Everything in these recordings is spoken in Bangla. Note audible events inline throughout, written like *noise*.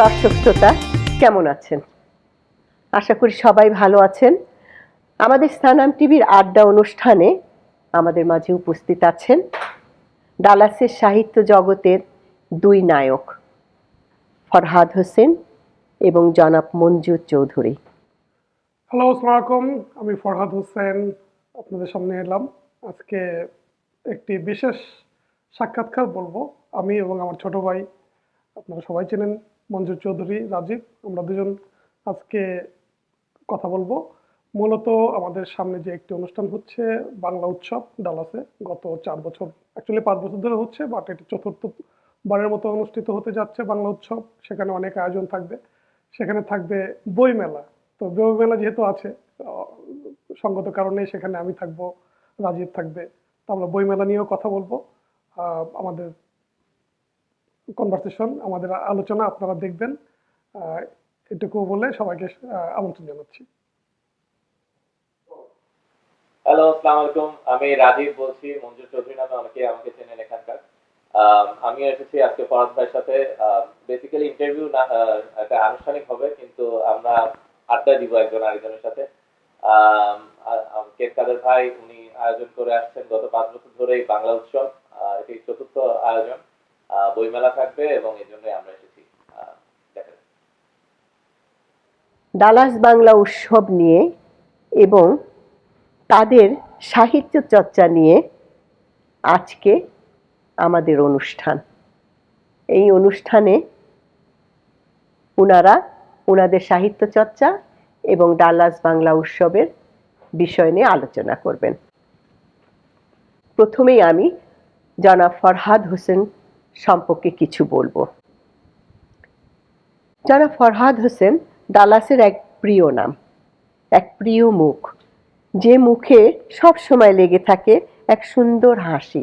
দর্শক শ্রোতা, কেমন আছেন? আশা করি সবাই ভালো আছেন। আমাদের স্থানাম টিভির আড্ডা অনুষ্ঠানে আমাদের মাঝে উপস্থিত আছেন ডালাসের সাহিত্য জগতের দুই নায়ক, ফরহাদ হোসেন এবং জনাব মঞ্জু চৌধুরী। হ্যালো আসসালামু আমি ফরহাদ হোসেন, আপনাদের সামনে এলাম। আজকে একটি বিশেষ সাক্ষাৎকার বলব। আমি এবং আমার ছোট ভাই, আপনারা সবাই চেনেন। মঞ্জুর চৌধুরী, রাজীব, আমরা দুজন আজকে কথা বলব। মূলত আমাদের সামনে যে একটি অনুষ্ঠান হচ্ছে বাংলা উৎসব ডালাসে, গত চার বছর অ্যাকচুয়ালি পাঁচ বছর ধরে হচ্ছে বাট এটি চতুর্থ বারের মতো অনুষ্ঠিত হতে যাচ্ছে বাংলা উৎসব। সেখানে অনেক আয়োজন থাকবে। সেখানে থাকবে বই মেলা তো বই মেলা যেহেতু আছে সঙ্গত কারণে সেখানে আমি থাকব, রাজীব থাকবে। তো আমরা বই মেলা নিয়েও কথা বলব। আমাদের কনভারসেশন আমাদের আলোচনা আপনারা দেখবেন। এটুকু বলে সবাইকে আমন্ত্রণ জানাচ্ছি। হ্যালো আসসালামু আলাইকুম। আমি রাজীব বলছি মঞ্জুর চৌধুরী নামে অনেকে আমাকে চেনেন এখানকার। আম, এসেছি আজকে ফরাদ ভাইয়ের সাথে। বেসিক্যালি ইন্টারভিউ না একটা আনুষ্ঠানিক হবে কিন্তু আমরা আড্ডা দিব একজন আরেকজনের সাথে। আম, আ- কাদের ভাই উনি আয়োজন করে আসছেন গত পাঁচ বছর ধরে এই বাংলা উৎসব। এটি চতুর্থ আয়োজন। বইমেলা থাকবে এবং এই জন্যই আমরা এসেছি। ডালাস বাংলা উৎসব নিয়ে এবং তাদের সাহিত্য চর্চা নিয়ে আজকে আমাদের অনুষ্ঠান এই অনুষ্ঠানে ওনারা ওনাদের সাহিত্য চর্চা এবং ডালাস বাংলা উৎসবের বিষয় নিয়ে আলোচনা করবেন প্রথমেই আমি জনাব ফরহাদ হোসেন সম্পর্কে কিছু বলব। জনাব ফরহাদ হোসেন ডালাসের এক প্রিয় নাম, এক প্রিয় মুখ, যে মুখে সব সময় লেগে থাকে এক সুন্দর হাসি।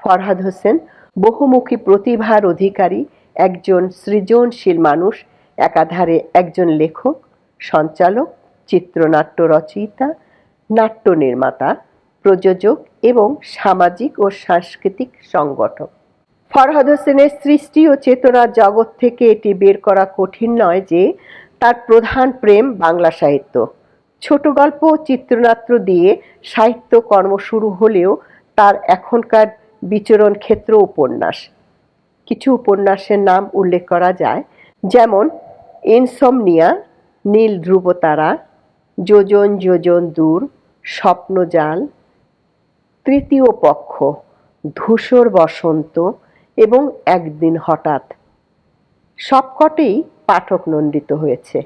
ফরহাদ হোসেন বহুমুখী প্রতিভার অধিকারী, একজন সৃজনশীল মানুষ, একাধারে একজন লেখক, সঞ্চালক, চিত্রনাট্য রচয়িতা, নাট্য নির্মাতা, প্রযোজক এবং সামাজিক ও সাংস্কৃতিক সংগঠক। ফরহাদ হোসেনের সৃষ্টি ও চেতনার জগৎ থেকে এটি বের করা কঠিন নয় যে তার প্রধান প্রেম বাংলা সাহিত্য। ছোট গল্প ও চিত্রনাট্য দিয়ে সাহিত্য কর্ম শুরু হলেও তার এখনকার বিচরণ ক্ষেত্র উপন্যাস। কিছু উপন্যাসের নাম উল্লেখ করা যায়, যেমন ইনসমনিয়া, নীল ধ্রুবতারা, যোজন যোজন দূর, স্বপ্নজাল, তৃতীয় পক্ষ, ধূসর বসন্ত এবং একদিন হঠাৎ সবকটেই পাঠক নন্দিত হয়েছে।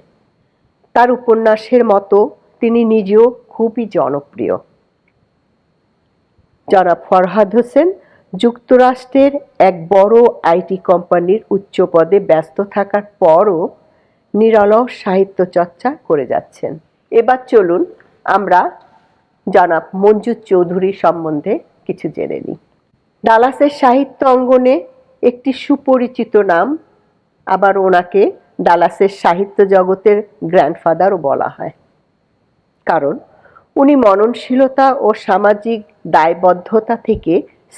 তার উপন্যাসের মতো তিনি নিজেও খুবই জনপ্রিয়। জনাব ফরহাদ হোসেন যুক্তরাষ্ট্রের এক বড় আইটি কোম্পানির উচ্চ পদে ব্যস্ত থাকার পরও নিরলস সাহিত্য চর্চা করে যাচ্ছেন। এবার চলুন আমরা জনাব মঞ্জু চৌধুরী সম্বন্ধে কিছু জেনে নিই। ডালাসের সাহিত্য অঙ্গনে একটি সুপরিচিত নাম, আবার ওনাকে ডালাসের সাহিত্য জগতের গ্র্যান্ডফাদারও বলা হয়। কারণ উনি মননশীলতা ও সামাজিক দায়বদ্ধতা থেকে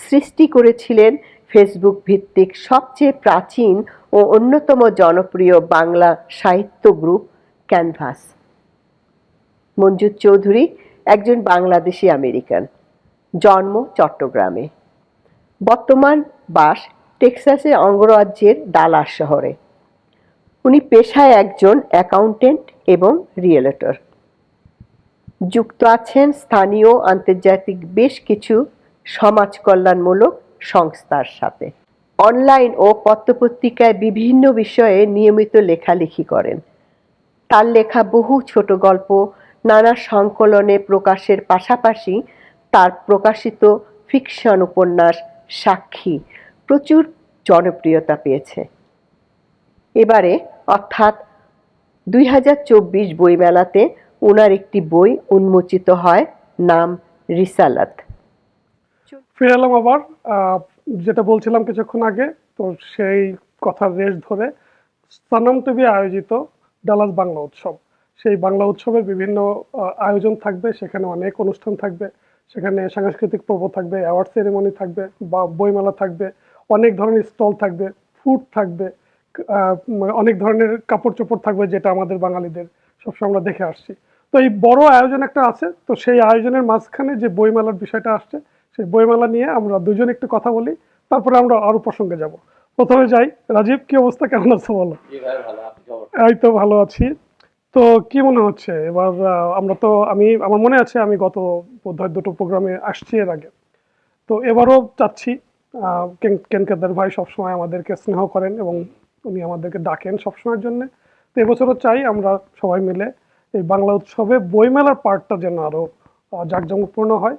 সৃষ্টি করেছিলেন ফেসবুক ভিত্তিক সবচেয়ে প্রাচীন ও অন্যতম জনপ্রিয় বাংলা সাহিত্য গ্রুপ ক্যানভাস। মঞ্জুর চৌধুরী একজন বাংলাদেশি আমেরিকান, জন্ম চট্টগ্রামে। বর্তমান বাস টেক্সাসের অঙ্গরাজ্যের ডালাস শহরে। উনি পেশায় একজন অ্যাকাউন্টেন্ট এবং রিয়েলেটর। যুক্ত আছেন স্থানীয় আন্তর্জাতিক বেশ কিছু সমাজ কল্যাণমূলক সংস্থার সাথে। অনলাইন ও পত্রপত্রিকায় বিভিন্ন বিষয়ে নিয়মিত লেখালেখি করেন। তার লেখা বহু ছোট গল্প, নানা সংকলনে প্রকাশের পাশাপাশি তার প্রকাশিত ফিকশন উপন্যাস সাক্ষী। প্রচুর জনপ্রিয়তা পেয়েছে। এবারে, অর্থাৎ দুই হাজার চব্বিশ বইমেলাতে ওনার একটি বই উন্মোচিত হয়, নাম রিসালাত। ফিরে এলাম আবার যেটা বলছিলাম কিছুক্ষণ আগে, তো সেই কথার রেশ ধরে সানাম টিভি আয়োজিত ডালাস বাংলা উৎসব। সেই বাংলা উৎসবের বিভিন্ন আয়োজন থাকবে, সেখানে অনেক অনুষ্ঠান থাকবে। সেখানে সাংস্কৃতিক পর্ব থাকবে অ্যাওয়ার্ড সেরেমনি থাকবে বা বইমেলা থাকবে অনেক ধরনের স্টল থাকবে ফুড থাকবে অনেক ধরনের কাপড় চোপড় থাকবে যেটা আমাদের বাঙালিদের সবসময় আমরা দেখে আসছি। তো এই বড় আয়োজন একটা আছে তো সেই আয়োজনের মাঝখানে যে বইমেলার বিষয়টা আসছে সেই বইমেলা নিয়ে আমরা দুজন একটু কথা বলি তারপরে আমরা আরও প্রসঙ্গে যাব। প্রথমে যাই রাজীব কি অবস্থা? কেমন আছে বলো? এই তো ভালো আছি। তো কি মনে হচ্ছে? এবার আমরা তো আমি আমার মনে আছে আমি গত বোধহয় দুটো প্রোগ্রামে আসছি এর আগে। তো এবারও চাচ্ছি কেন- কেনকেদার ভাই সবসময় আমাদেরকে স্নেহ করেন এবং উনি আমাদেরকে ডাকেন সবসময়ের জন্য। তো এবছরও চাই আমরা সবাই মিলে এই বাংলা উৎসবে বইমেলার পার্টটা যেন আরও জাঁকজমকপূর্ণ হয়।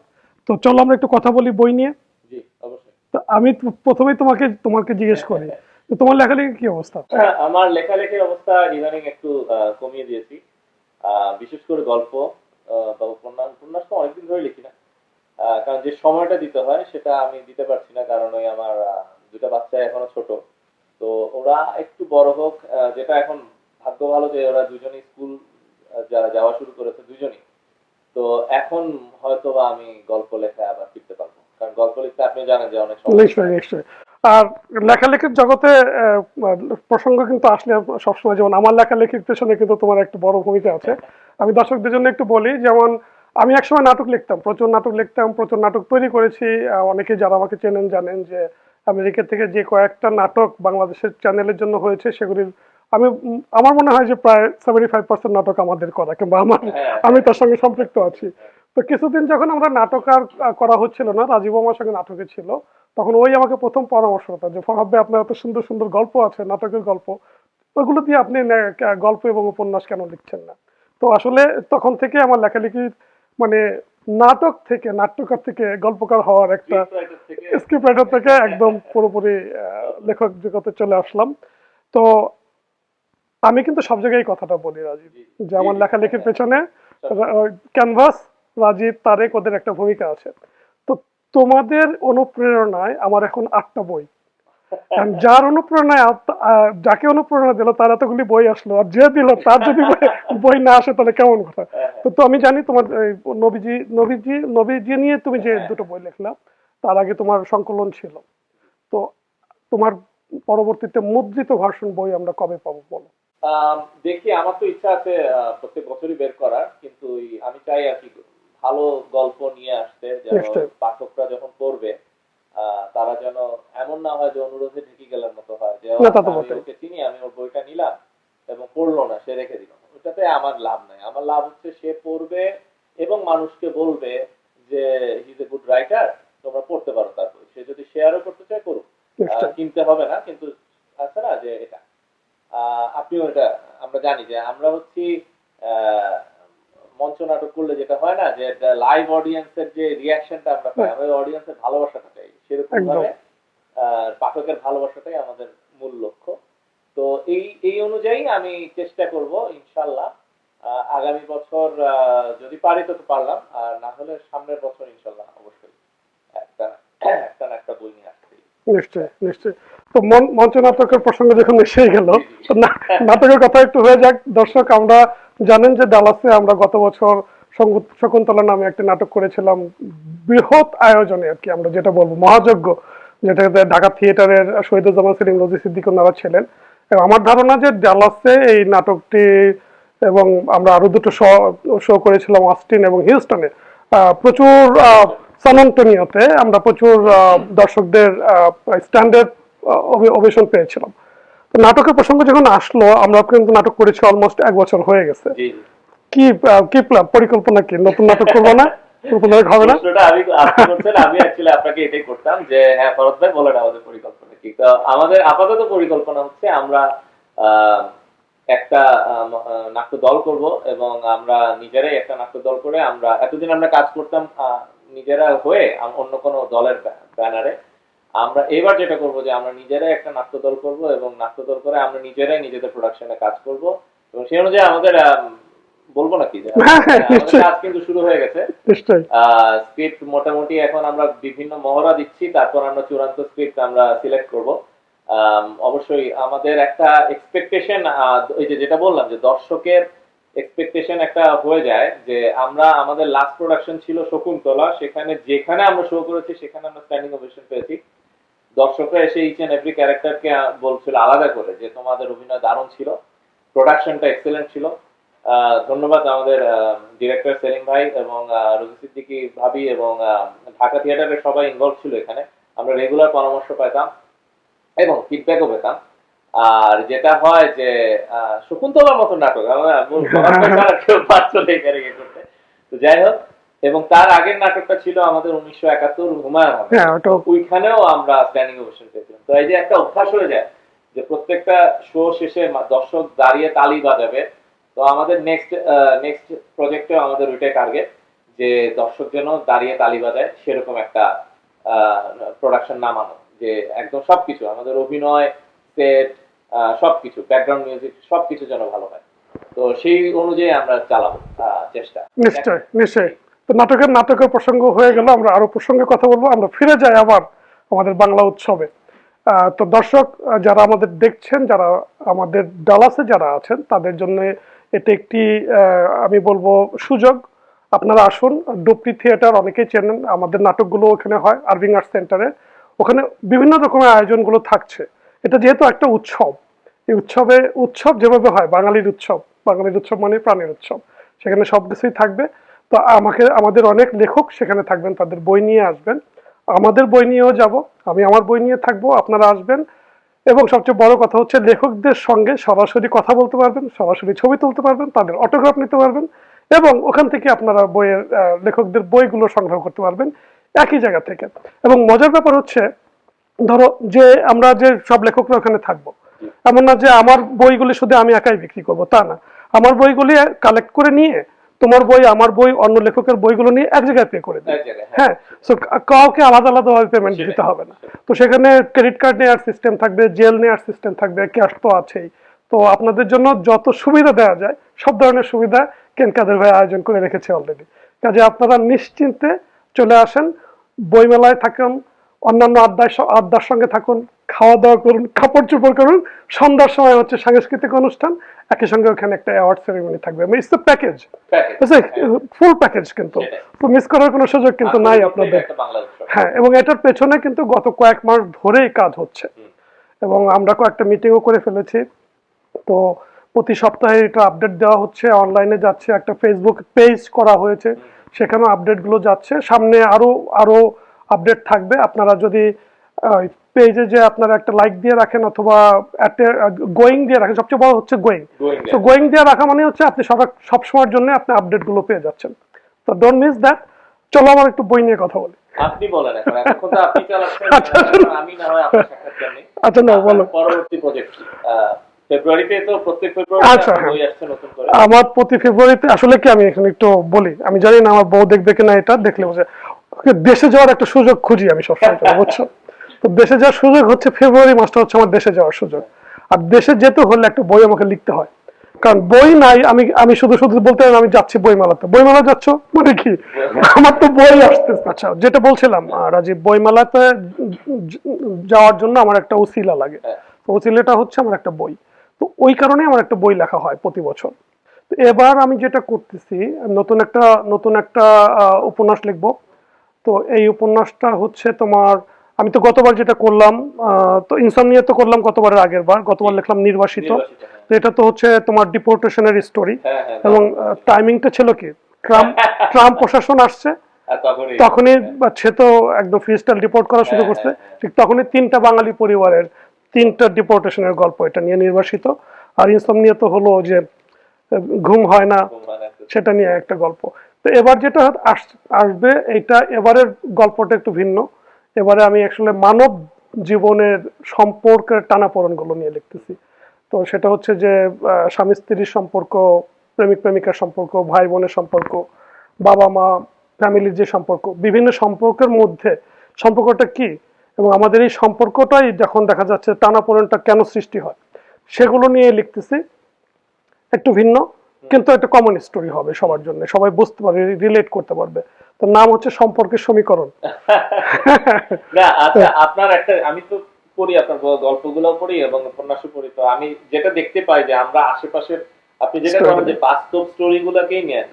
তো চলো আমরা একটু কথা বলি বই নিয়ে। তো আমি প্রথমেই তোমাকে তোমাকে জিজ্ঞেস করি তো তোমার লেখালেখি কি অবস্থা? আমার লেখালেখির অবস্থা ইদানিং একটু কমিয়ে দিয়েছি। বিশেষ করে গল্প বা উপন্যাস উপন্যাস তো অনেকদিন ধরে লিখি না। কারণ যে সময়টা দিতে হয় সেটা আমি দিতে পারছি না কারণ ওই আমার দুটা বাচ্চা এখনও ছোট। তো ওরা একটু বড় হোক যেটা এখন ভাগ্য ভালো যে ওরা দুজনেই স্কুল যারা যাওয়া শুরু করেছে দুজনই। তো এখন হয়তো বা আমি গল্প লেখা আবার ফিরতে পারব। কারণ গল্প লিখতে আপনি জানেন যে অনেক সময় আর লেখালেখির জগতে প্রসঙ্গ কিন্তু আসলে সবসময় যেমন আমার লেখালেখির পেছনে কিন্তু তোমার একটা বড় ভূমিকা আছে। আমি দর্শকদের জন্য একটু বলি যেমন আমি একসময় নাটক লিখতাম প্রচুর নাটক লিখতাম প্রচুর নাটক তৈরি করেছি। অনেকে যারা আমাকে চেনেন জানেন যে আমেরিকা থেকে যে কয়েকটা নাটক বাংলাদেশের চ্যানেলের জন্য হয়েছে সেগুলির আমি আমার মনে হয় যে প্রায় সেভেন্টি ফাইভ পার্সেন্ট নাটক আমাদের করা কিংবা আমার হ্যাঁ। আমি তার সঙ্গে সম্পৃক্ত আছি। তো কিছুদিন যখন আমরা নাটক আর করা হচ্ছিল না রাজীব আমার সঙ্গে নাটকে ছিল তখন ওই আমাকে প্রথম পরামর্শ হতো যে ফরহাদ ভাই আপনার এত সুন্দর সুন্দর গল্প আছে নাটকের গল্প। ওগুলো দিয়ে আপনি গল্প এবং উপন্যাস কেন লিখছেন না? তো আসলে তখন থেকে আমার লেখালেখি মানে নাটক থেকে নাট্যকার থেকে গল্পকার হওয়ার একটা স্ক্রিপ্ট রাইটার থেকে একদম পুরোপুরি লেখক জগতে চলে আসলাম। তো আমি কিন্তু সব জায়গায় কথাটা বলি রাজীব যে আমার লেখালেখির। পেছনে ক্যানভাস রাজীব তারেক ওদের একটা ভূমিকা আছে। তো তোমাদের অনুপ্রেরণায় আমার এখন আটটা বই। যার অনুপ্রেরণায় যাকে অনুপ্রেরণা দিল, তার এতগুলি বই আসলো, আর যে দিল, তার যদি বই- না আসে, তাহলে কেমন কথা? তো তো আমি জানি তোমার নবীজি নবীজি নবীজি নিয়ে তুমি যে দুটো বই লিখলা, তার আগে তোমার সংকলন ছিল। তো, তোমার পরবর্তীতে মুদ্রিত ভার্সন বই আমরা কবে পাবো বলো? দেখি, আমার তো ইচ্ছা আছে প্রত্যেক বছরই বের করার, কিন্তু আমি চাই আর কি ভালো গল্প নিয়ে আসতে যেন পাঠকরা যখন পড়বে তারা যেন এমন না হয় যে অনুরোধে ঢেকে গেলার মতো হয় যে ওকে চিনি আমি ওর বইটা নিলাম এবং পড়ল না সে রেখে দিল। ওটাতে আমার লাভ নাই। আমার লাভ হচ্ছে সে পড়বে এবং মানুষকে বলবে যে হিজ এ গুড রাইটার তোমরা পড়তে পারো তার বই। সে যদি শেয়ারও করতে চায় করুক। কিনতে হবে না কিন্তু আছে না যে এটা? আহ, আপনিও এটা আমরা জানি যে আমরা হচ্ছি আহ, মঞ্চ নাটক করলে যেটা হয় না যে লাইভ অডিয়েন্সের যে রিয়াকশনটা আমরা পাই আমরা অডিয়েন্সের ভালোবাসাটা চাই সেরকম ভাবে পাঠকের ভালোবাসাটাই আমাদের মূল লক্ষ্য। তো এই এই অনুযায়ী আমি চেষ্টা করব ইনশাল্লাহ। আহ, আগামী বছর আহ, যদি পারি তো তো পারলাম আর না হলে সামনের বছর ইনশাল্লাহ অবশ্যই একটা একটা না একটা বই নিয়ে তো মঞ্চ নাটকের প্রসঙ্গে যখন এসে গেল নাটকের কথা একটু হয়ে যাক। দর্শক আমরা জানেন যে ডালাসে আমরা গত বছর শকুন্তলা নামে একটা নাটক করেছিলাম বৃহৎ আয়োজনে আর কি আমরা যেটা বলব মহাযজ্ঞ যেটাতে ঢাকা থিয়েটারের শহীদুজ্জামান সেলিম নজির সিদ্দিক ওনারা ছিলেন। এবং আমার ধারণা যে ডালাসে এই নাটকটি এবং আমরা আরও দুটো শো শো করেছিলাম অস্টিন এবং হিউস্টনে আহ, প্রচুর আহ, সান আমরা প্রচুর দর্শকদের স্ট্যান্ডার্ড অবেশন পেয়েছিলাম। তো নাটকের প্রসঙ্গ যখন আসলো আমরা কিন্তু নাটক করেছি অলমোস্ট এক বছর হয়ে গেছে। কি কি পরিকল্পনা কি? নতুন নাটক করব না? হবে না? আমি আমি আপনাকে এটাই করতাম যে হ্যাঁ ফরদ ভাই বলেন আমাদের পরিকল্পনা কি। তো আমাদের আপাতত পরিকল্পনা হচ্ছে আমরা একটা নাট্য দল করব এবং আমরা নিজেরাই একটা নাট্য দল করে আমরা এতদিন আমরা কাজ করতাম নিজেরা হয়ে অন্য কোনো দলের ব্যানারে আমরা এবার যেটা করব যে আমরা নিজেরাই একটা নাট্য দল করব এবং নাট্য দল করে আমরা নিজেরাই নিজেদের প্রোডাকশনে কাজ করব এবং সেই অনুযায়ী আমাদের বলব নাকি যে *laughs* হ্যাঁ, হ্যাঁ। কাজ কিন্তু শুরু হয়ে গেছে। স্ক্রিপ্ট মোটামুটি এখন আমরা বিভিন্ন মহড়া দিচ্ছি তারপর আমরা চূড়ান্ত স্ক্রিপ্ট আমরা সিলেক্ট করব। অবশ্যই আমাদের একটা এক্সপেকটেশন ওই যে যেটা বললাম যে দর্শকের এক্সপেকটেশন একটা হয়ে যায় যে আমরা, আমাদের লাস্ট প্রোডাকশন ছিল শকুন্তলা, সেখানে যেখানে আমরা শো করেছি, সেখানে আমরা স্ট্যান্ডিং ওভেশন পেয়েছি। দর্শকরা এসে ইচ এন্ড এভরি ক্যারেক্টারকে বলছিল আলাদা করে যে তোমাদের অভিনয় দারুণ ছিল প্রোডাকশনটা এক্সেলেন্ট ছিল। ধন্যবাদ আমাদের ডিরেক্টর সেলিম ভাই এবং রুজি সিদ্দিকী ভাবি এবং ঢাকা থিয়েটারের সবাই ইনভলভ ছিল এখানে। আমরা রেগুলার পরামর্শ পেতাম এবং ফিডব্যাকও পেতাম। আর যেটা হয় যে শকুন্তলার মতো নাটক *laughs* করতে। তো যাই হোক এবং তার আগের নাটকটা ছিল আমাদের উনিশশো একাত্তর হুমায়ুন। হ্যাঁ ওইখানেও আমরা স্ট্যান্ডিং ওভেশন পেয়েছিলাম। তো এই যে একটা অভ্যাস হয়ে যায় যে প্রত্যেকটা শো শেষে দর্শক দাঁড়িয়ে তালি বাজাবে। তো আমাদের নেক্সট নেক্সট প্রজেক্টে আমাদের ওইটাই টার্গেট যে দর্শক যেন দাঁড়িয়ে তালি বাজায় সেরকম একটা প্রোডাকশন নামানো। যে একদম সবকিছু আমাদের অভিনয় সেট সবকিছু ব্যাকগ্রাউন্ড মিউজিক সবকিছু যেন ভালো হয়। তো সেই অনুযায়ী আমরা চালাবো চেষ্টা। নিশ্চয় নিশ্চয়। তো নাটকের নাটকের প্রসঙ্গ হয়ে গেল, আমরা আরও প্রসঙ্গে কথা বলব। আমরা ফিরে যাই আবার আমাদের বাংলা উৎসবে। তো দর্শক যারা আমাদের দেখছেন, যারা আমাদের ডালাসে যারা আছেন, তাদের জন্য এটা একটি আমি বলব সুযোগ। আপনারা আসুন ডুপটি থিয়েটার অনেকেই চেনেন, আমাদের নাটকগুলো ওখানে হয়, আরভিং আর্ট সেন্টারে। ওখানে বিভিন্ন রকমের আয়োজনগুলো থাকছে। এটা যেহেতু একটা উৎসব এই উৎসবে, উৎসব যেভাবে হয়, বাঙালির উৎসব বাঙালির উৎসব মানে প্রাণের উৎসব, সেখানে সব কিছুই থাকবে। তো আমাকে, আমাদের অনেক লেখক সেখানে থাকবেন, তাদের বই নিয়ে আসবেন। আমাদের বই নিয়েও যাব, আমি আমার বই নিয়ে থাকব, আপনারা আসবেন। এবং সবচেয়ে বড় কথা হচ্ছে, লেখকদের সঙ্গে সরাসরি কথা বলতে পারবেন, সরাসরি ছবি তুলতে পারবেন, তাদের অটোগ্রাফ নিতে পারবেন এবং ওখান থেকে আপনারা বইয়ের লেখকদের বইগুলো সংগ্রহ করতে পারবেন একই জায়গা থেকে। এবং মজার ব্যাপার হচ্ছে, ধরো যে আমরা যে সব লেখকরা ওখানে থাকব এমন না যে আমার বইগুলি শুধু আমি একাই বিক্রি করব তা না। আমার বইগুলি কালেক্ট করে নিয়ে তোমার বই আমার বই অন্য লেখকের বইগুলো নিয়ে এক জায়গায় পে করে জায়গায়, হ্যাঁ। হ্যাঁ সো কাউকে আলাদা আলাদা ভাবে পেমেন্ট দিতে হবে না। তো সেখানে ক্রেডিট কার্ড নেওয়ার সিস্টেম থাকবে জেল নেওয়ার সিস্টেম থাকবে ক্যাশ তো আছেই। তো আপনাদের জন্য যত সুবিধা দেওয়া যায় সব ধরনের সুবিধা কেন কাদের ভাই আয়োজন করে রেখেছে অলরেডি কাজে আপনারা নিশ্চিন্তে চলে আসেন বইমেলায় থাকুন অন্যান্য আড্ডায় আড্ডার সঙ্গে থাকুন খাওয়া দাওয়া করুন কাপড় চোপড় করুন সন্ধ্যার সময় হচ্ছে সাংস্কৃতিক অনুষ্ঠান একই সঙ্গে ওখানে একটা অ্যাওয়ার্ড সেরেমনি থাকবে। It's the package. Full package কিন্তু। তো মিস করার কোনো সুযোগ কিন্তু নাই আপনাদের। হ্যাঁ এবং এটার পেছনে কিন্তু গত কয়েক মাস ধরেই কাজ হচ্ছে। এবং আমরা কয়েকটা মিটিংও করে ফেলেছি। তো প্রতি সপ্তাহে এটা আপডেট দেওয়া হচ্ছে অনলাইনে যাচ্ছে একটা ফেসবুক পেজ করা হয়েছে। সেখানেও আপডেটগুলো যাচ্ছে। সামনে আরও আরও আপডেট থাকবে। আপনারা যদি পেজে যে আপনারা একটা লাইক দিয়ে রাখেন অথবা গোয়িং দিয়ে রাখেন সবচেয়ে বড় হচ্ছে গোয়িং তো গোয়িং দিয়ে রাখা মানে হচ্ছে আপনি সব সময়ের জন্য আপনি আপডেটগুলো পেয়ে যাচ্ছেন। তো ডোন্ট মিস দ্যাট চলো আমার একটু বই নিয়ে কথা বলি। আপনি বলেন এখন এতক্ষণ তো আপনি চালাচ্ছেন *laughs* আচ্ছা, আমি না হয় আপনার সাক্ষাৎকার নেই। আচ্ছা, না, বলো। পরবর্তী প্রজেক্ট ফেব্রুয়ারিতে তো প্রত্যেক ফেব্রুয়ারি আচ্ছা। বই আসছে নতুন করে। আমার প্রতি ফেব্রুয়ারিতে আসলে কি আমি এখানে একটু বলি? আমি জানি না আমার বউ দেখবে কিনা এটা দেখলে বুঝে। দেশে যাওয়ার একটা সুযোগ খুঁজি আমি সবসময় বুঝছ? তো দেশে যাওয়ার সুযোগ হচ্ছে ফেব্রুয়ারি মাসটা হচ্ছে আমার দেশে যাওয়ার সুযোগ। আর দেশে যেতে হলে একটা বই আমাকে লিখতে হয়। কারণ বই নাই আমি আমি শুধু শুধু বলতে আমি যাচ্ছি বইমেলাতে। বইমেলা যাচ্ছ? মানে কি? আমার তো বই আসতে আচ্ছা যেটা বলছিলাম রাজীব বইমেলাতে যাওয়ার জন্য আমার একটা উসিলা লাগে। হ্যাঁ। তো উসিলাটা হচ্ছে আমার একটা বই। তো ওই কারণে আমার একটা বই লেখা হয় প্রতি বছর। তো এবার আমি যেটা করতেছি নতুন একটা নতুন একটা উপন্যাস লিখব। তো এই উপন্যাসটা হচ্ছে তোমার আমি তো গতবার যেটা করলাম তো ইনসামনিয়া তো করলাম গতবারের আগের বার গতবার লিখলাম নির্বাসিত। হ্যাঁ। তো এটা তো হচ্ছে তোমার ডিপোর্টেশনের স্টোরি হ্যাঁ, হ্যাঁ, এবং টাইমিংটা ছিল কি? ট্রাম্প ট্রাম্প *laughs* প্রশাসন আসছে তখনই। সে তো একদম ফ্রিস্টাইল ডিপোর্ট করা শুরু করছে। ঠিক তখনই তিনটা বাঙালি পরিবারের তিনটা ডিপোর্টেশনের গল্প এটা নিয়ে নির্বাসিত। আর ইনসামনিয়া তো হলো যে ঘুম হয় না সেটা নিয়ে একটা গল্প। তো এবার যেটা আস- আসবে এটা এবারের গল্পটা একটু ভিন্ন। এবারে আমি আসলে মানব জীবনের সম্পর্কের টানাপোড়েনগুলো নিয়ে লিখতেছি। তো সেটা হচ্ছে যে স্বামী স্ত্রীর সম্পর্ক, প্রেমিক প্রেমিকার সম্পর্ক, ভাই বোনের সম্পর্ক, বাবা মা ফ্যামিলির যে সম্পর্ক, বিভিন্ন সম্পর্কের মধ্যে সম্পর্কটা কি? এবং আমাদের এই সম্পর্কটাই যখন দেখা যাচ্ছে টানাপোড়েনটা কেন সৃষ্টি হয়, সেগুলো নিয়ে লিখতেছি। একটু ভিন্ন, কিন্তু একটা কমন স্টোরি হবে সবার জন্য। সবাই বুঝতে পারবে রিলেট করতে পারবে। তো নাম হচ্ছে সম্পর্কের সমীকরণ। *laughs* না আচ্ছা আপনার একটা আমি তো পড়ি আপনার গল্পগুলো পড়ি এবং উপন্যাসও পড়ি তো আমি যেটা দেখতে পাই যে আমরা আশেপাশের আপনি যেটা. করেন যে বাস্তব স্টোরি গুলাকেই নিয়ে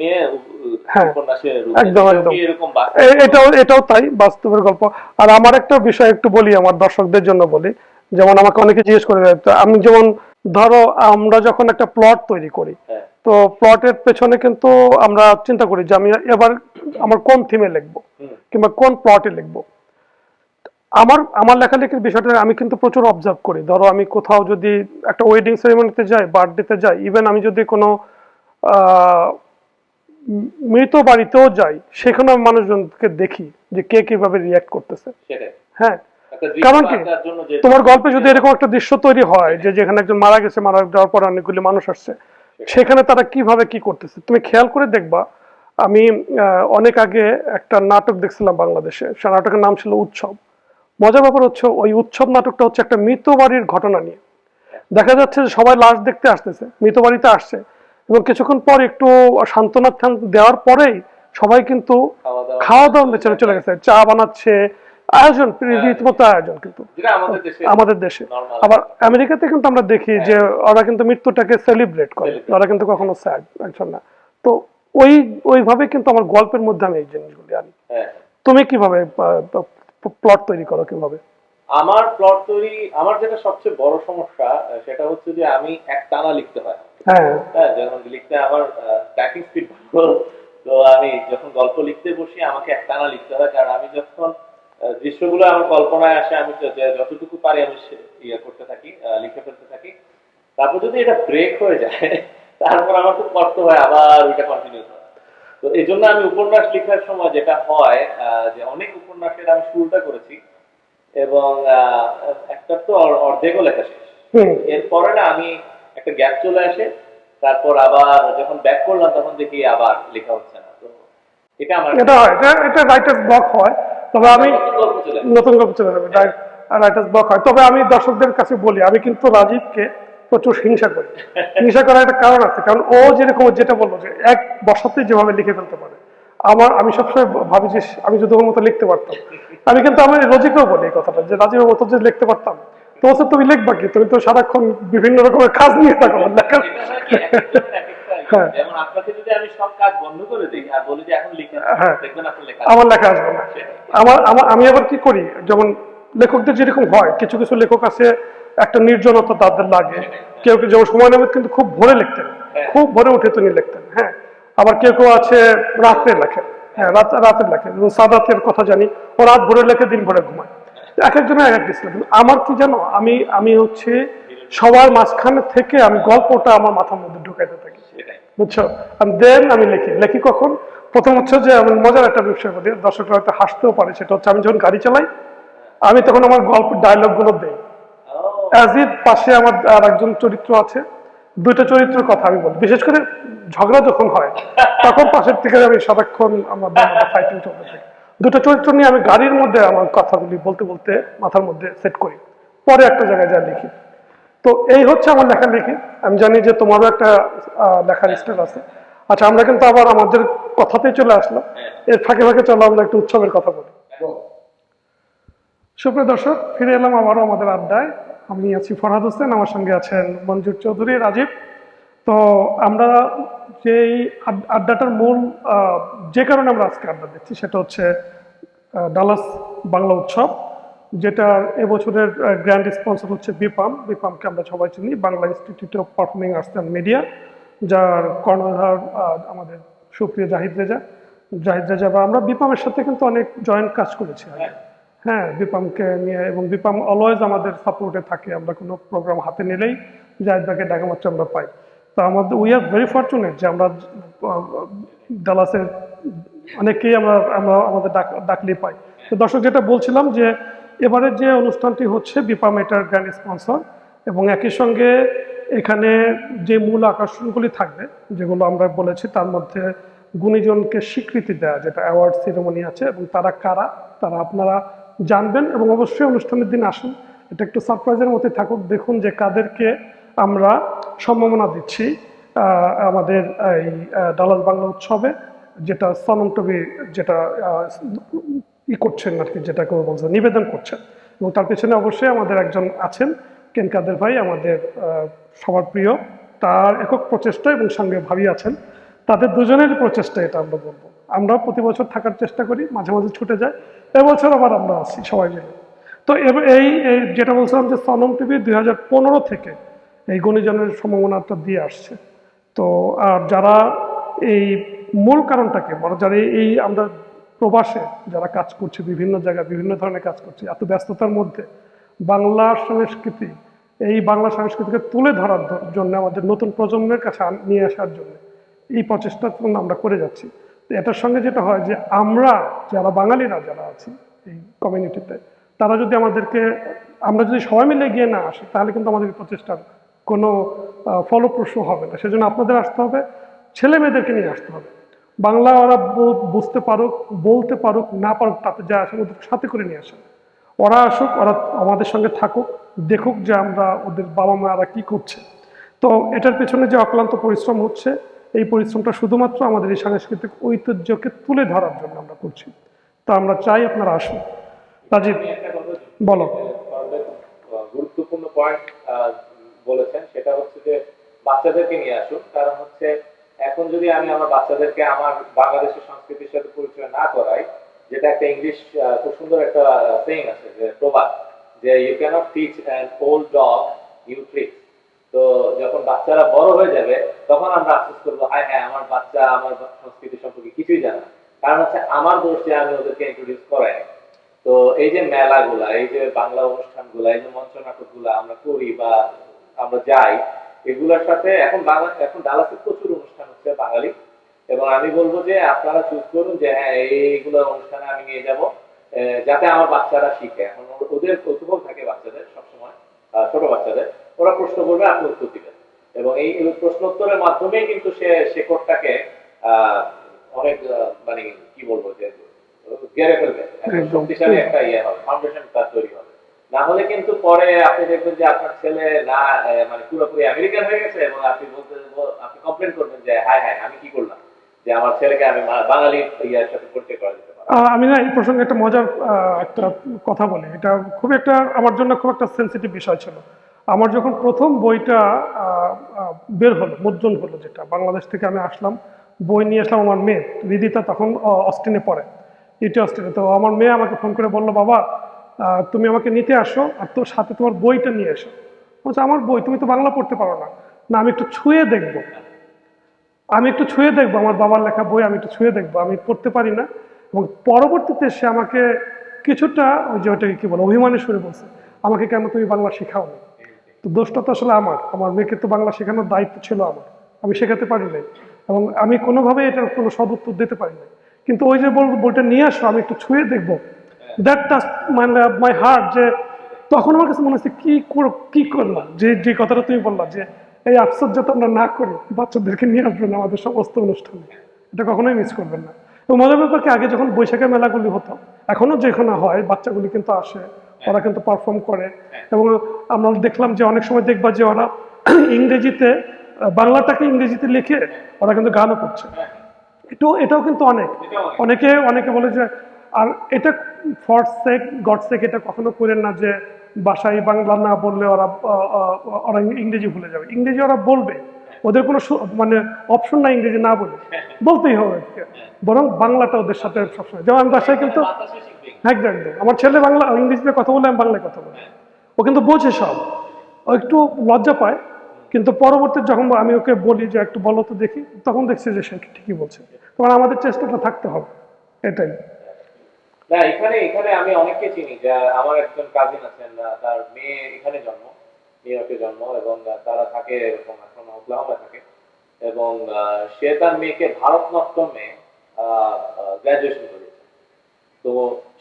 নিয়ে। একদম, এটাও একদম। এরকম এটাও এটাও তাই বাস্তবের গল্প। আর আমার একটা বিষয় একটু বলি আমার দর্শকদের জন্য বলি। যেমন আমাকে অনেকে জিজ্ঞেস করে আমি যেমন ধরো আমরা যখন একটা প্লট তৈরি করি হ্যাঁ। তো প্লটের পেছনে কিন্তু আমরা চিন্তা করি যে আমি এবার আমার কোন থিমে লিখব কিংবা কোন প্লটে লিখব। আমার আমার লেখালেখির বিষয়টা আমি কিন্তু প্রচুর অবজার্ভ করি। ধরো আমি কোথাও যদি একটা ওয়েডিং সেরেমনিতে যাই বার্থডেতে যাই ইভেন আমি যদি কোনো মৃত বাড়িতেও যাই সেখানে আমি মানুষজনকে দেখি যে কে কীভাবে রিয়াক্ট করতেছে। হ্যাঁ কারণ কি? তোমার গল্পে যদি এরকম একটা দৃশ্য তৈরি হয় যে যেখানে একজন মারা গেছে মারা যাওয়ার পরে অনেকগুলি মানুষ আসছে সেখানে তারা কীভাবে কি করতেছে? তুমি খেয়াল করে দেখবা আমি অনেক আগে একটা নাটক দেখছিলাম বাংলাদেশে। সে নাটকের নাম ছিল উৎসব। মজার ব্যাপার হচ্ছে ওই উৎসব নাটকটা হচ্ছে একটা মৃত বাড়ির ঘটনা নিয়ে। দেখা যাচ্ছে যে সবাই লাশ দেখতে আসতেছে মৃত বাড়িতে আসছে। এবং কিছুক্ষণ পর একটু সান্ত্বনা দেওয়ার পরেই সবাই কিন্তু খাওয়া দাওয়া চলে গেছে। চা বানাচ্ছে আয়োজন রীতিমতো আয়োজন কিন্তু। আমাদের দেশে। আবার আমেরিকাতে কিন্তু আমরা দেখি যে ওরা কিন্তু মৃত্যুটাকে সেলিব্রেট করে। ওরা কিন্তু কখনো স্যাড একজন না। তো ওই ওইভাবে কিন্তু আমার গল্পের মধ্যে আমি এই জিনিসগুলি আনি। হ্যাঁ তুমি কীভাবে প্লট তৈরি করো কীভাবে? আমার প্লট তৈরি আমার যেটা সবচেয়ে বড় সমস্যা সেটা হচ্ছে যে আমি এক টানা লিখতে হয়। হ্যাঁ। হ্যাঁ যখন লিখতে আমার টাইপিং স্পিড ভালো। তো আমি যখন গল্প লিখতে বসি আমাকে এক টানা লিখতে হয়। কারণ আমি যখন দৃশ্যগুলো আমার কল্পনায় আসে আমি যতটুকু পারি আমি ইয়ে করতে থাকি লিখে ফেলতে থাকি। তারপর যদি এটা ব্রেক হয়ে যায় *laughs* তারপর আমার খুব কষ্ট হয় আবার ওইটা কন্টিনিউ করা। তো এই জন্য আমি উপন্যাস লেখার সময় যেটা হয় যে অনেক উপন্যাসের আমি শুরুটা করেছি এবং একটা তো অর- অর্ধেকও লেখা শেষ। এরপরে না আমি একটা গ্যাপ চলে আসে তারপর আবার যখন ব্যাক করলাম তখন দেখি আবার লেখা হচ্ছে না। তো এটা আমার এটা হয় এটা রাইটার্স ব্লক হয়। তবে আমি নতুন গল্প চলে যাবে রাইটার্স ব্লক হয়। তবে আমি দর্শকদের কাছে বলি আমি কিন্তু রাজীবকে প্রচুর হিংসা করি। *laughs* হিংসা করার একটা কারণ আছে কারণ ও যেরকম যেটা বলল যে এক বসাতে যেভাবে লিখে ফেলতে পারে। আমার আমি সবসময় ভাবি যে আমি যদি ওর মতো লিখতে পারতাম। আমি কিন্তু আমি রোজিকেও বলি এই কথাটা যে রাজীবের মতো যদি লিখতে পারতাম তো হচ্ছে তুমি লিখবা কি? তুমি তো সারাক্ষণ বিভিন্ন রকমের কাজ নিয়ে থাকো হয়। হ্যাঁ। লিখে হ্যাঁ। লেখা আমার লেখা আসবে না। আমার আমি আবার কি করি? যেমন লেখকদের যেরকম হয়, কিছু কিছু লেখক আছে, একটা নির্জনতা তাদের লাগে। কেউ কেউ, যেমন সময় নামে কিন্তু খুব ভোরে লিখতেন। খুব ভোরে উঠে তিনি লিখতেন হ্যাঁ। আবার কেউ কেউ আছে রাত্রে লেখে হ্যাঁ রাত, রাতে লেখে যেমন সাদাতের কথা জানি, ও রাত ভোরে লেখে, দিন ভোরে ঘুমায়। এক একজনের এক এক আমার কি জানো, আমি আমি হচ্ছে সবার মাঝখানে থেকে আমি গল্পটা আমার মাথার মধ্যে ঢুকাইতে থাকি। বুঝছ? দেন আমি লিখি। লিখি কখন? প্রথম হচ্ছে যে আমি মজার একটা বিষয় বলি দর্শকরা হয়তো হাসতেও পারে সেটা হচ্ছে আমি যখন গাড়ি চালাই আমি তখন আমার গল্পের ডায়লগগুলো দেই অ্যাজ ইট পাশে আমার আর একজন চরিত্র আছে দুইটা চরিত্রের কথা আমি বলি। বিশেষ করে ঝগড়া যখন হয় তখন পাশের থেকে আমি সারাক্ষণ আমার ফাইটিং চলতে থাকে। দুটো চরিত্র নিয়ে আমি গাড়ির মধ্যে আমার কথাগুলি বলতে বলতে মাথার মধ্যে সেট করি। পরে একটা জায়গায় যা লিখি। তো এই হচ্ছে আমার লেখালেখি। আমি জানি যে তোমারও একটা লেখার স্টাইল আছে। আচ্ছা আমরা কিন্তু আবার আমাদের কথাতেই চলে আসলাম। এর ফাঁকে ফাঁকে চলো আমরা একটু উৎসবের কথা বলি। সুপ্রিয় দর্শক ফিরে এলাম আবারও আমাদের আড্ডায়। আমি আছি ফরহাদ হোসেন আমার সঙ্গে আছেন মঞ্জুর চৌধুরী রাজীব। তো আমরা যেই আড্ডাটার মূল আহ, যে কারণে আমরা আজকে আড্ডা দিচ্ছি সেটা হচ্ছে ডালাস বাংলা উৎসব যেটার এবছরের গ্র্যান্ড স্পন্সর হচ্ছে বিপাম। বিপামকে আমরা সবাই চিনি Bangla institute of performing arts and media. যার কর্ণধার আমাদের সুপ্রিয় জাহিদ রেজা। জাহিদ রেজা বা আমরা বিপামের সাথে কিন্তু অনেক জয়েন্ট কাজ করেছি হ্যাঁ বিপামকে নিয়ে এবং বিপাম অলওয়েজ আমাদের সাপোর্টে থাকে। আমরা কোনো প্রোগ্রাম হাতে নিলেই জাহিদদাকে ডাকা মাত্র আমরা পাই। তো আমাদের উই আর ভেরি ফর্চুনেট যে আমরা ডালাসের অনেকেই আমরা আমরা আমাদের ডাক, ডাকলেই পাই। তো দর্শক, যেটা বলছিলাম যে এবারের যে অনুষ্ঠানটি হচ্ছে বিপাম এটার গ্র্যান্ড স্পন্সর এবং একই সঙ্গে এখানে যে মূল আকর্ষণগুলি থাকবে, যেগুলো আমরা বলেছি, তার মধ্যে গুণীজনকে স্বীকৃতি দেওয়া যেটা অ্যাওয়ার্ড সেরেমনি আছে, এবং তারা কারা, তারা আপনারা জানবেন, এবং অবশ্যই অনুষ্ঠানের দিন আসুন। এটা একটু সারপ্রাইজের মধ্যে থাকুক। দেখুন যে কাদেরকে আমরা সম্ভাবনা দিচ্ছি আমাদের এই ডালাস বাংলা উৎসবে, যেটা সনম টবি যেটা ই করছেন আর কি যেটাকে বলছে, নিবেদন করছেন। এবং তার পেছনে অবশ্যই আমাদের একজন আছেন কেন কাদের ভাই আমাদের সবার প্রিয়। তার একক প্রচেষ্টা এবং সঙ্গে ভাবি আছেন। তাদের দুজনের প্রচেষ্টা এটা আমরা বলব। আমরা প্রতি বছর থাকার চেষ্টা করি, মাঝে মাঝে ছুটে যায় এবছর আবার আমরা আছি সবাই মিলে। তো এই যেটা বলছিলাম যে সনম টিভি দুই হাজার পনেরো থেকে এই গণিজনের সম্ভাবনাটা দিয়ে আসছে। তো আর যারা এই মূল কারণটাকে বড় যারা এই আমরা প্রবাসে যারা কাজ করছে, বিভিন্ন জায়গায় বিভিন্ন ধরনের কাজ করছে, এত ব্যস্ততার মধ্যে বাংলা সংস্কৃতি এই বাংলা সংস্কৃতিকে তুলে ধরার জন্য, আমাদের নতুন প্রজন্মের কাছে নিয়ে আসার জন্য এই প্রচেষ্টা আমরা করে যাচ্ছি। তো এটার সঙ্গে যেটা হয় যে আমরা যারা বাঙালিরা যারা আছি এই কমিউনিটিতে তারা যদি আমাদেরকে, আমরা যদি সবাই মিলে গিয়ে না আসি, তাহলে কিন্তু আমাদের প্রচেষ্টার কোনো ফলপ্রসূ হবে না। সেজন্য আপনাদের আসতে হবে, ছেলে মেয়েদেরকে নিয়ে আসতে হবে। বাংলা ওরা বুঝতে পারুক, বলতে পারুক, না পারুক, তাতে যা আসে ওদের সাথে করে নিয়ে আসেন। ওরা আসুক, ওরা আমাদের সঙ্গে থাকুক দেখুক যে আমরা ওদের বাবা মারা কি করছে। তো এটার পেছনে যে অক্লান্ত পরিশ্রম হচ্ছে, এই পরিশ্রমটা শুধুমাত্র আমাদের এই সাংস্কৃতিক ঐতিহ্যকে তুলে ধরার জন্য আমরা করছি। তো আমরা চাই আপনারা আসুন। রাজীব, বলো। গুরুত্বপূর্ণ পয়েন্ট বলেছেন, সেটা হচ্ছে যে বাচ্চাদেরকে নিয়ে আসুন। কারণ হচ্ছে এখন যদি আমি আমার বাচ্চাদেরকে আমার বাংলাদেশের সংস্কৃতির সাথে পরিচয় না করাই, যেটা একটা ইংলিশ খুব সুন্দর একটা সেইং আছে যে প্রবাদ। যে you can't teach an old dog you tricks তো যখন বাচ্চারা বড় হয়ে যাবে, তখন আমরা আফসোস করব, হায় হ্যাঁ আমার বাচ্চা, আমার সংস্কৃতি সম্পর্কে কিছুই জানে না। কারণ হচ্ছে আমার দোষ আমি ওদেরকে ইন্ট্রোডিউস করাই তো এই যে মেলাগুলা, এই যে বাংলা অনুষ্ঠানগুলা, এই যে মঞ্চ নাটকগুলা আমরা করি বা আমরা যাই, এগুলোর সাথে এখন বাংলা, এখন ডালাসে প্রচুর অনুষ্ঠান হচ্ছে বাঙালি। এবং আমি বলব যে আপনারা চুজ করুন যে হ্যাঁ এইগুলো অনুষ্ঠানে আমি নিয়ে যাব। যাতে আমার বাচ্চারা শিখে। এখন ওদের কৌতূহল থাকে বাচ্চাদের সবসময় ছোট বাচ্চাদের। ওরা প্রশ্ন করবে আপনি উত্তর দিবেন। এবং এই এই প্রশ্নোত্তরের মাধ্যমেই কিন্তু সে শেকড়টাকে অনেক মানে কি বলব যে গেড়ে ফেলবে। শক্তিশালী একটা ইয়ে হবে ফাউন্ডেশন তার তৈরি হবে। না হলে কিন্তু পরে আপনি দেখবেন যে আপনার ছেলে না মানে পুরোপুরি আমেরিকান হয়ে গেছে এবং আপনি বলতে আপনি কমপ্লেন করবেন যে হায় হায় আমি কি করলাম? যে আমার ছেলেকে আমি বাঙালি ইয়ার সাথে পরিচয় করা যেতে আমি না এই প্রসঙ্গে একটা মজার একটা কথা বলি। এটা খুব একটা আমার জন্য খুব একটা সেন্সিটিভ বিষয় ছিল। আমার যখন প্রথম বইটা বের হলো, মুদ্রণ হলো যেটা, বাংলাদেশ থেকে আমি আসলাম, বই নিয়ে আসলাম আমার মেয়ে, রিদিতা তখন অস্টিনে পড়ে ইটি অস্টিনে। তো আমার মেয়ে আমাকে ফোন করে বলল, বাবা তুমি আমাকে নিতে আসো আর তোর সাথে তোমার বইটা নিয়ে এসো। বলছে, আমার বই? তুমি তো বাংলা পড়তে পারো না। না, আমি একটু ছুঁয়ে দেখব। আমি একটু ছুঁয়ে দেখব। আমার বাবার লেখা বই আমি একটু ছুঁয়ে দেখব। আমি পড়তে পারি না। এবং পরবর্তীতে সে আমাকে কিছুটা ওই যে ওটাকে কি বলে, অভিমানের সুরে বলছে, আমাকে কেন তুমি বাংলা শেখাও না? তো দোষটা তো আসলে আমার আমার মেয়েকে তো বাংলা শেখানোর দায়িত্ব ছিল আমার, আমি শেখাতে পারি নাই এবং আমি কোনোভাবে এটার কোনো সদুত্তর দিতে পারি নাই। কিন্তু ওই যে বল, বইটা নিয়ে আসো, আমি একটু ছুঁয়ে দেখব। দ্যাট টাচ মানে মাই হার্ট যে তখন আমার কাছে মনে হচ্ছে, কি কি করলাম যে যে কথাটা তুমি বললা যে, এই আফসোস যাতে আমরা না করি, বাচ্চাদেরকে নিয়ে আসবেন আমাদের সমস্ত অনুষ্ঠানে। এটা কখনোই মিস করবেন না। এবং মজার ব্যাপার কি আগে যখন বৈশাখের মেলাগুলি হতো এখনও যেখানে হয় বাচ্চাগুলি কিন্তু আসে ওরা কিন্তু পারফর্ম করে। এবং আমরা দেখলাম যে অনেক সময় দেখবা যে ওরা *clears throat* ইংরেজিতে বাংলাটাকে ইংরেজিতে লিখে ওরা কিন্তু গানও করছে। এটাও এটাও কিন্তু অনেক। অনেকে। অনেকে বলে যে আর এটা ফর সেক গড সেক এটা কখনো করেন না যে বাসায় বাংলা না বললে ওরা ওরা ইংরেজি ভুলে যাবে। ইংরেজি ওরা বলবে। ওদের কোনো মানে অপশন না ইংরেজি না বলে। বলতেই হবে বরং বাংলাটা ওদের সাথে সবসময়। যেমন আমি বাসায় কিন্তু একদম একদম। আমার ছেলে বাংলা ইংরেজিতে কথা বলে আমি বাংলায় কথা বলি। ও কিন্তু বোঝে সব। ও একটু লজ্জা পায়। কিন্তু পরবর্তী যখন আমি ওকে বলি যে একটু বলো তো দেখি তখন দেখছি যে সে ঠিকই বলছে। তখন আমাদের চেষ্টাটা থাকতে হবে। এটাই। না এখানে এখানে আমি অনেককে চিনি যে আমার একজন কাজিন আছেন তার মেয়ে এখানে জন্ম নিউ ইয়র্কে জন্ম এবং তারা থাকে এরকম এখন ওকলাহোমায় থাকে এবং সে তার মেয়েকে ভারতনাট্যমে গ্রাজুয়েশন করেছে তো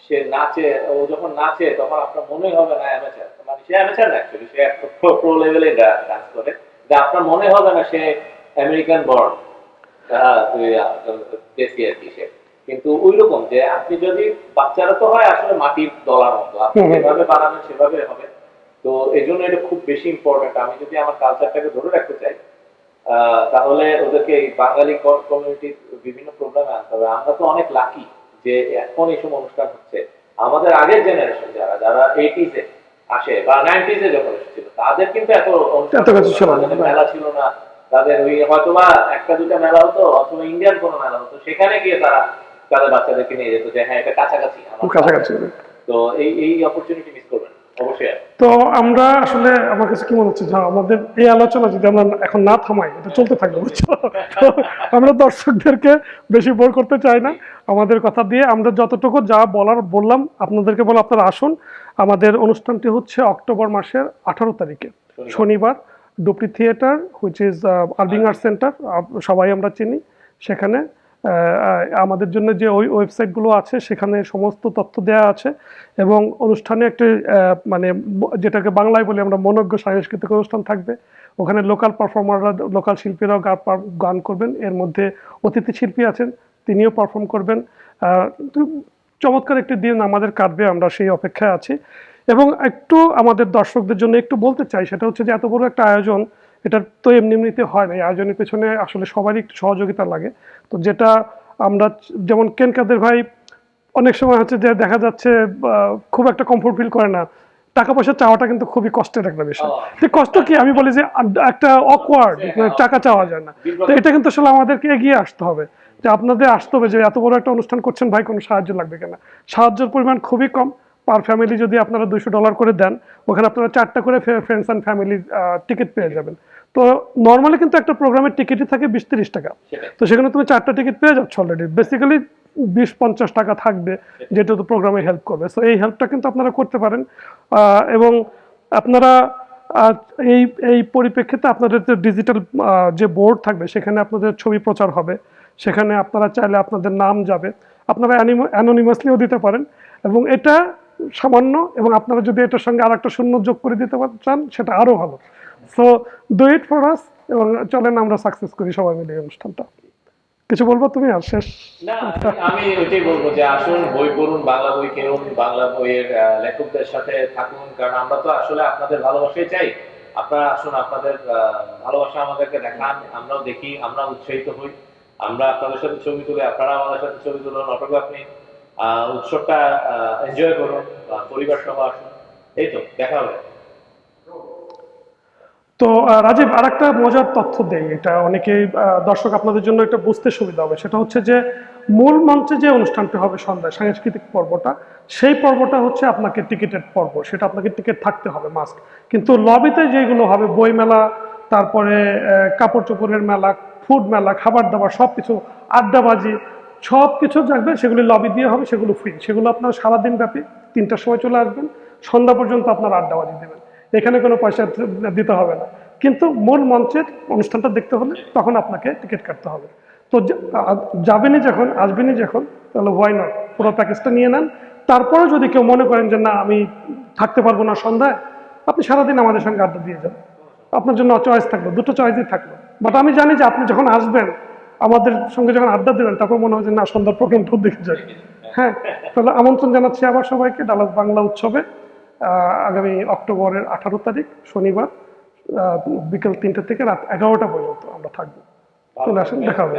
সে নাচে, ও যখন নাচে, তখন আপনার মনে হবে না অ্যামেচার মানে সে অ্যামেচার না অ্যাকচুয়ালি সে প্রো লেভেলে ডান্স করে। আপনার মনে হবে না সে আমেরিকান দেশি আর কি সে। কিন্তু ওই রকম যে, আপনি যদি, বাচ্চারা তো হয় আসলে মাটির দলার মতো। আপনি। যেভাবে বানাবেন সেভাবে হবে। তো এই জন্য এটা খুব বেশি ইম্পর্টেন্ট আমি যদি আমার কালচারটাকে ধরে রাখতে চাই তাহলে ওদেরকে এই বাঙালি কমিউনিটির বিভিন্ন প্রোগ্রামে আনতে হবে। আমরা তো অনেক লাকি যে এখন এইসব অনুষ্ঠান হচ্ছে। আমাদের আগের জেনারেশন যারা যারা এইটিজে আসে বা নাইনটিজে যখন এসেছিল তাদের কিন্তু এত অনুষ্ঠান মেলা ছিল না। তাদের ওই হয়তোবা একটা দুটা মেলা হতো অথবা ইন্ডিয়ান কোনো মেলা হতো সেখানে গিয়ে তারা তাদের বাচ্চাদেরকে নিয়ে যেত যে হ্যাঁ এটা কাছাকাছি কাছাকাছি। তো এই এই অপরচুনিটি মিস করবেন না, অবশ্যই তো আমরা আসলে আমার কাছে কি মনে হচ্ছে যে আমাদের এই আলোচনা যদি আমরা এখন না থামাই এটা চলতে থাকবে বুঝছ? আমরা দর্শকদেরকে বেশি বোর করতে চাই না। আমাদের কথা দিয়ে আমরা যতটুকু যা বলার বললাম আপনাদেরকে বলে আপনারা আসুন। আমাদের অনুষ্ঠানটি হচ্ছে অক্টোবর মাসের আঠারো তারিখে। শনিবার। ডুপরি থিয়েটার হুইচ ইজ আর্বিং আর্ট সেন্টার সবাই আমরা চিনি সেখানে। আমাদের জন্য যে ওই ওয়েবসাইটগুলো আছে, সেখানে সমস্ত তথ্য দেওয়া আছে এবং অনুষ্ঠানে একটি মানে যেটাকে বাংলায় বলি আমরা মনজ্ঞ সাংস্কৃতিক অনুষ্ঠান থাকবে। ওখানে লোকাল পারফর্মাররা লোকাল শিল্পীরাও গান করবেন। এর মধ্যে অতিথি শিল্পী আছেন, তিনিও পারফর্ম করবেন। চমৎকার একটি দিন আমাদের কাটবে, আমরা সেই অপেক্ষায় আছি। এবং একটু আমাদের দর্শকদের জন্য একটু বলতে চাই, সেটা হচ্ছে যে এত বড় একটা আয়োজন এটা তো এমনি এমনিতে হয় না। এই আয়োজনের পেছনে আসলে সবারই একটু সহযোগিতা লাগে। তো যেটা আমরা যেমন কেন কাদের ভাই অনেক সময় হচ্ছে যে দেখা যাচ্ছে খুব একটা কমফোর্ট ফিল করে না। টাকা পয়সা চাওয়াটা কিন্তু খুবই কষ্টের একটা বিষয়। ও। কষ্ট কি? আমি বলি যে একটা অকওয়ার্ড টাকা চাওয়া যায় না। তো এটা কিন্তু আসলে আমাদেরকে এগিয়ে আসতে হবে। যে আপনাদের আসতে হবে যে এত বড় একটা অনুষ্ঠান করছেন ভাই কোনো সাহায্য লাগবে কিনা? সাহায্যের পরিমাণ খুবই কম। পার ফ্যামিলি যদি আপনারা দুশো ডলার করে দেন ওখানে আপনারা চারটা করে ফ্রেন্ডস অ্যান্ড ফ্যামিলি টিকিট পেয়ে যাবেন। তো নর্মালি কিন্তু একটা প্রোগ্রামের টিকিটই থাকে বিশ তিরিশ টাকা। তো সেখানে তুমি চারটা টিকিট পেয়ে যাচ্ছ অলরেডি বেসিক্যালি বিশ পঞ্চাশ টাকা থাকবে যেটা তো প্রোগ্রামে হেল্প করবে। সো এই হেল্পটা কিন্তু আপনারা করতে পারেন। এবং আপনারা এই এই পরিপ্রেক্ষিতে আপনাদের যে ডিজিটাল যে বোর্ড থাকবে সেখানে আপনাদের ছবি প্রচার হবে। সেখানে আপনারা চাইলে আপনাদের নাম যাবে। আপনারা অ্যানোনিমাসলিও দিতে পারেন। এবং এটা সামান্য এবং আপনারা যদি এটার সঙ্গে আর একটা শূন্য যোগ করে দিতে চান সেটা আরও ভালো। So do it for us এবং চলেন আমরা সাকসেস করি সবাই মিলে অনুষ্ঠানটা। কিছু বলব তুমি? আর শেষ। আমি- ওইটাই বলব যে আসুন বই পড়ুন বাংলা বই কিনুন বাংলা বইয়ের লেখকদের সাথে থাকুন কারণ আমরা তো আসলে আপনাদের ভালোবাসাই চাই। আপনারা আসুন আপনাদের ভালোবাসা আমাদেরকে দেখান আমরাও দেখি আমরা উৎসাহিত হই। আমরা আপনাদের সাথে ছবি তুলি আপনারা আমাদের সাথে ছবি তুলুন অটোগ্রাফ আহ, উৎসবটা এনজয় করুন পরিবার সহ আসুন। এই তো দেখা হবে। তো রাজীব আর একটা মজার তথ্য দেই। এটা অনেকেই দর্শক আপনাদের জন্য একটা বুঝতে সুবিধা হবে। সেটা হচ্ছে যে, মূল মঞ্চে যে অনুষ্ঠানটি হবে সন্ধ্যায়, সাংস্কৃতিক পর্বটা, সেই পর্বটা হচ্ছে আপনাকে টিকিটেড পর্ব। সেটা আপনাকে টিকিট থাকতে হবে, মাস্ক। কিন্তু লবিতে যেগুলো হবে, বই মেলা, তারপরে কাপড় চোপড়ের মেলা, ফুড মেলা, খাবার দাবার সব কিছু আড্ডাবাজি সব কিছু থাকবে, সেগুলি লবি দিয়ে হবে, সেগুলো ফ্রি সেগুলো আপনারা সারাদিন ব্যাপী তিনটার সময় চলে আসবেন। সন্ধ্যা পর্যন্ত আপনারা আড্ডাবাজি দেবেন। এখানে কোনো পয়সা দিতে হবে না। কিন্তু মূল মঞ্চের অনুষ্ঠানটা দেখতে হলে তখন আপনাকে টিকিট কাটতে হবে। তো যাবেনই যখন, আসবেনই যখন, তাহলে হোয়াই নট পুরো প্যাকেজটা নিয়ে নেন। তারপরে যদি কেউ মনে করেন যে, না, আমি থাকতে পারব না সন্ধ্যায়, আপনি সারাদিন আমাদের সঙ্গে আড্ডা দিয়ে যান। আপনার জন্য চয়েস থাকল, দুটো চয়েসই থাকল। বাট আমি জানি যে, আপনি যখন আসবেন, আমাদের সঙ্গে যখন আড্ডা দেবেন, তখন মনে হয় যে, না, সন্ধ্যার প্রোগ্রামটাও দেখে যাই হ্যাঁ তাহলে আমন্ত্রণ জানাচ্ছি আবার সবাইকে ডালাস বাংলা উৎসবে। আগামী অক্টোবরের আঠারো তারিখ শনিবার বিকেল তিনটে থেকে রাত এগারোটা পর্যন্ত আমরা থাকব। চলে আসেন দেখা হবে।